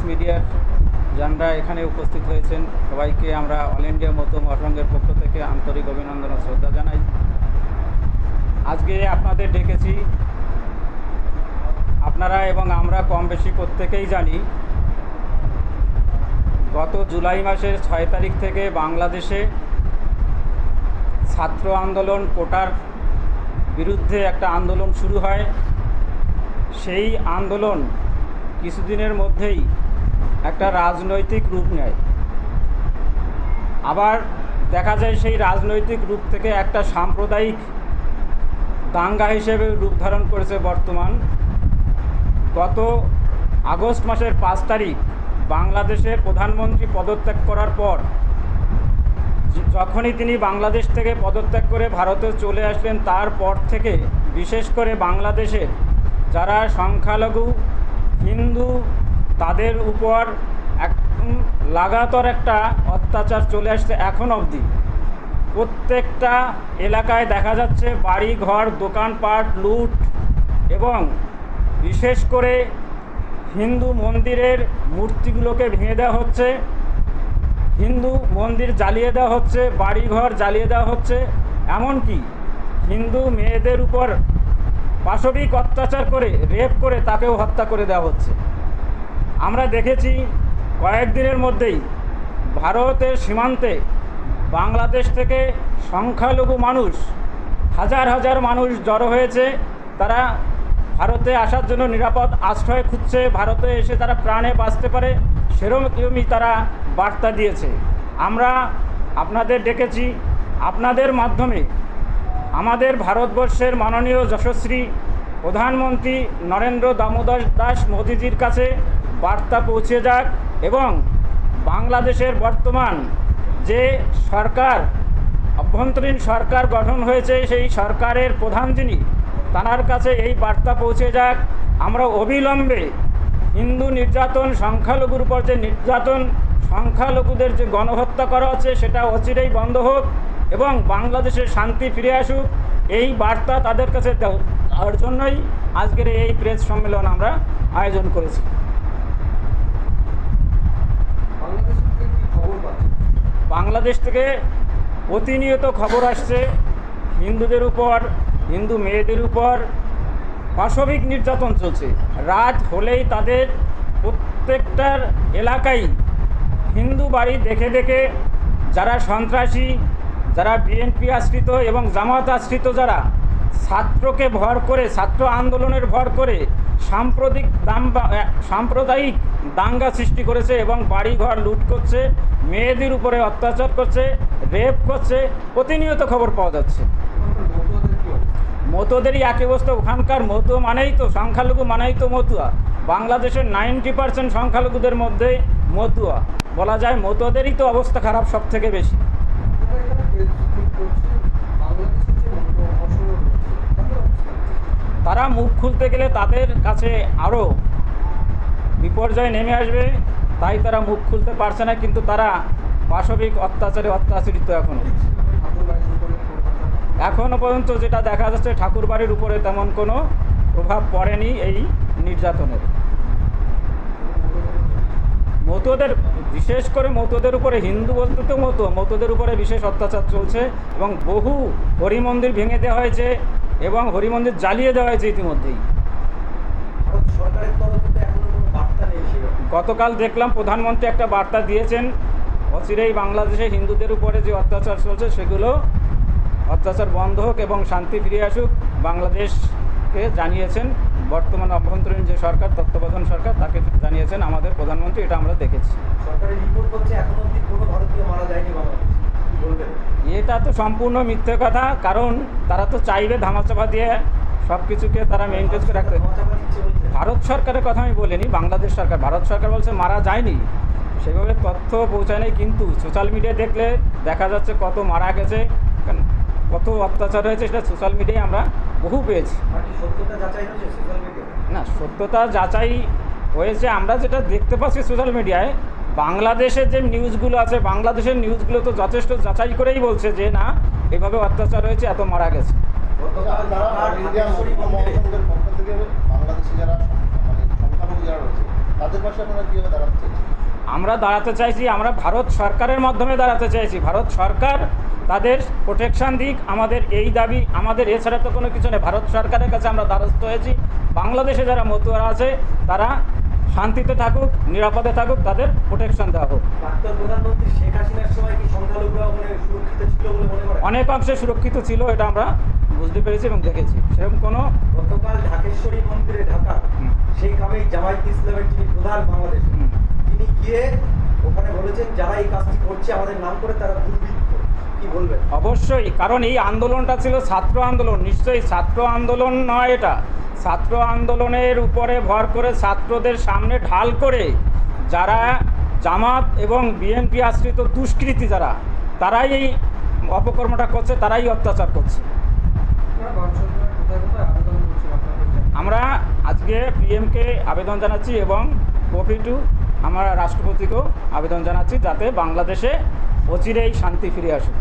Press মিডিয়ার যারা এখানে উপস্থিত হয়েছেন। সবাইকে আমরা অল ইন্ডিয়া মতো মঠরঙ্গের পক্ষ থেকে আন্তরিক অভিনন্দন ও শ্রদ্ধা জানাই। আজকে আপনাদের ডেকেছি। আপনারা এবং আমরা কম বেশি প্রত্যেকেই জানি, গত জুলাই মাসের ছয় তারিখ থেকে বাংলাদেশে ছাত্র আন্দোলন কোটার বিরুদ্ধে একটা আন্দোলন শুরু হয়। সেই আন্দোলন কিছুদিনের মধ্যেই একটা রাজনৈতিক রূপ নেয়। আবার দেখা যায় সেই রাজনৈতিক রূপ থেকে একটা সাম্প্রদায়িক দাঙ্গা হিসেবে রূপ ধারণ করেছে বর্তমান। গত আগস্ট মাসের পাঁচ তারিখ বাংলাদেশের প্রধানমন্ত্রী পদত্যাগ করার পর যখনই তিনি বাংলাদেশ থেকে পদত্যাগ করে ভারতে চলে আসলেন, তারপর থেকে বিশেষ করে বাংলাদেশের যারা সংখ্যালঘু, হিন্দু তাদের উপর লাগাতার একটা অত্যাচার চলে আসছে এখন অবধি। প্রত্যেকটা এলাকায় দেখা যাচ্ছে বাড়ি, ঘর, দোকানপাট, লুট এবং বিশেষ করে হিন্দু মন্দিরের মূর্তিগুলোকে ভেঙে দেওয়া হচ্ছে, হিন্দু মন্দির জ্বালিয়ে দেওয়া হচ্ছে বাড়িঘর জ্বালিয়ে দেওয়া হচ্ছে, এমনকি হিন্দু মেয়েদের উপর পাশবিক অত্যাচার করে, রেপ করে তাকেও হত্যা করে দেওয়া হচ্ছে। আমরা দেখেছি কয়েকদিনের মধ্যেই ভারতের সীমান্তে বাংলাদেশ থেকে সংখ্যালঘু মানুষ, হাজার হাজার মানুষ জড়ো হয়েছে। তারা ভারতে আসার জন্য নিরাপদ আশ্রয় খুঁজছে, ভারতে এসে তারা প্রাণে বাঁচতে পারে, সেরকমই তারা বার্তা দিয়েছে। আমরা আপনাদের ডেকেছি, আপনাদের মাধ্যমে আমাদের ভারতবর্ষের মাননীয় যশস্বী প্রধানমন্ত্রী নরেন্দ্র দামোদর দাস মোদিজির কাছে বার্তা পৌঁছে যাক এবং বাংলাদেশের বর্তমান যে সরকার, অভ্যন্তরীণ সরকার গঠন হয়েছে, সেই সরকারের প্রধান যিনি, তাঁর কাছে এই বার্তা পৌঁছে যাক। আমরা অবিলম্বে হিন্দু নির্যাতন সংখ্যালঘুর উপর যে নির্যাতন, সংখ্যালঘুদের যে গণহত্যা করা হচ্ছে, সেটা অচিরেই বন্ধ হোক এবং বাংলাদেশের শান্তি ফিরে আসুক। এই বার্তা তাদের কাছে দেও- দেওয়ার জন্যই আজকের এই প্রেস সম্মেলন আমরা আয়োজন করেছি। বাংলাদেশ থেকে প্রতিনিয়ত খবর আসছে, হিন্দুদের উপর, হিন্দু মেয়েদের উপর, পাশবিক নির্যাতন চলছে। রাত হলেই তাদের প্রত্যেকটার এলাকায় হিন্দু বাড়ি দেখে দেখে যারা সন্ত্রাসী, যারা বিএনপি আশ্রিত এবং জামাত আশ্রিত যারা ছাত্রকে ভর করে, ছাত্র আন্দোলনের ভর করে সাম্প্রতিক দাম সাম্প্রদায়িক দাঙ্গা সৃষ্টি করেছে এবং বাড়িঘর লুট করছে, মেয়েদের উপরে অত্যাচার করছে, রেপ করছে, প্রতিনিয়ত খবর পাওয়া যাচ্ছে। অবস্থা? একই অবস্থা ওখানকার মতো মানেই তো, সংখ্যালঘু মানেই তো মতুয়া। বাংলাদেশের নাইনটি পার্সেন্ট সংখ্যালঘুদের মধ্যে মতুয়া। বলা যায় মতুয়াদেরই তো অবস্থা খারাপ সব থেকে বেশি। তারা মুখ খুলতে গেলে তাদের কাছে আরও বিপর্যয় নেমে আসবে, তাই তারা মুখ খুলতে পারছে না, কিন্তু তারা পাশবিক অত্যাচারে অত্যাচারিত ঠাকুর বাড়ির কলকাতা এখনও পর্যন্ত যেটা দেখা যাচ্ছে ঠাকুরবাড়ির উপরে তেমন কোনো প্রভাব পড়েনি এই নির্যাতনের। মতুয়াদের বিশেষ করে মতুয়াদের উপরে হিন্দু বলতে তো মতো মতুয়াদের উপরে বিশেষ অত্যাচার চলছে এবং বহু হরিমন্দির ভেঙে দেওয়া হয়েছে এবং হরিমন্দির জ্বালিয়ে দেওয়া হয়েছে ইতিমধ্যেই। গতকাল দেখলাম প্রধানমন্ত্রী একটা বার্তা দিয়েছেন, অচিরেই বাংলাদেশে হিন্দুদের উপরে যে অত্যাচার চলছে সেগুলো অত্যাচার বন্ধ হোক এবং শান্তি ফিরে আসুক, বাংলাদেশকে জানিয়েছেন। বর্তমান অভ্যন্তরীণ যে সরকার তত্ত্বাবধান সরকার তাকে জানিয়েছেন আমাদের প্রধানমন্ত্রী এটা আমরা দেখেছি। সরকারের রিপোর্ট করছে এখনও অবধি কোনো ভারতীয় মারা যায়নি বাংলাদেশে কি বলবেন? এটা তো সম্পূর্ণ মিথ্যে কথা কারণ তারা তো চাইবে ধামাচাপা দিয়ে সব কিছুকে তারা মেনটেন করে রাখতে। ভারত সরকারের কথা আমি বলিনি বাংলাদেশ সরকার। ভারত সরকার বলছে মারা যায়নি। সেভাবে তথ্য পৌঁছায় নাই কিন্তু সোশ্যাল মিডিয়া দেখলে দেখা যাচ্ছে কত মারা গেছে। কেন- কত অত্যাচার হয়েছে সেটা সোশ্যাল মিডিয়ায় আমরা বহু পেয়েছি। আর কি সত্যতা যাচাই হয়েছে সোশ্যাল মিডিয়ায় না সত্যতা যাচাই হয়েছে আমরা যেটা দেখতে পাচ্ছি সোশ্যাল মিডিয়ায় বাংলাদেশের যে নিউজগুলো আছে বাংলাদেশের নিউজগুলো তো যথেষ্ট যাচাই করেই বলছে যে না এভাবে অত্যাচার হয়েছে এত মারা গেছে। মানে আমরা দাঁড়াতে চাইছি আমরা ভারত সরকারের মাধ্যমে দাঁড়াতে চাইছি। ভারত সরকার তাদের প্রোটেকশন দিক আমাদের এই দাবি আমাদের এছাড়া তো কোনো কিছু নেই। ভারত সরকারের কাছে আমরা দ্বারস্থ হয়েছি। বাংলাদেশে যারা মতুয়ারা আছে তারা শান্তিতে থাকুক নিরাপদে থাকুক তাদের প্রোটেকশন দেওয়া হোক। অনেক অংশে সুরক্ষিত ছিল এটা আমরা বুঝতে পেরেছি এবং দেখেছি। সেরকম কোনো গতকাল ঢাকেশ্বরী মন্দিরে ঢাকা সেই কামেই জামায়াত ইসলামের যিনি প্রধান বাংলাদেশ তিনি গিয়ে ওখানে বলেছেন যারা এই কাজটি করছে আমাদের নাম করে তারা দুর্বৃত্ত অবশ্যই কারণ এই আন্দোলনটা ছিল ছাত্র আন্দোলন নিশ্চয়ই ছাত্র আন্দোলন নয় এটা। ছাত্র আন্দোলনের উপরে ভর করে ছাত্রদের সামনে ঢাল করে যারা জামাত এবং বিএনপি আশ্রিত দুষ্কৃতী যারা তারাই এই অপকর্মটা করছে তারাই অত্যাচার করছে? আমরা আজকে পিএমকে আবেদন জানাচ্ছি এবং কপি টু আমরা রাষ্ট্রপতিকেও আবেদন জানাচ্ছি যাতে বাংলাদেশে অচিরেই শান্তি ফিরে আসুক।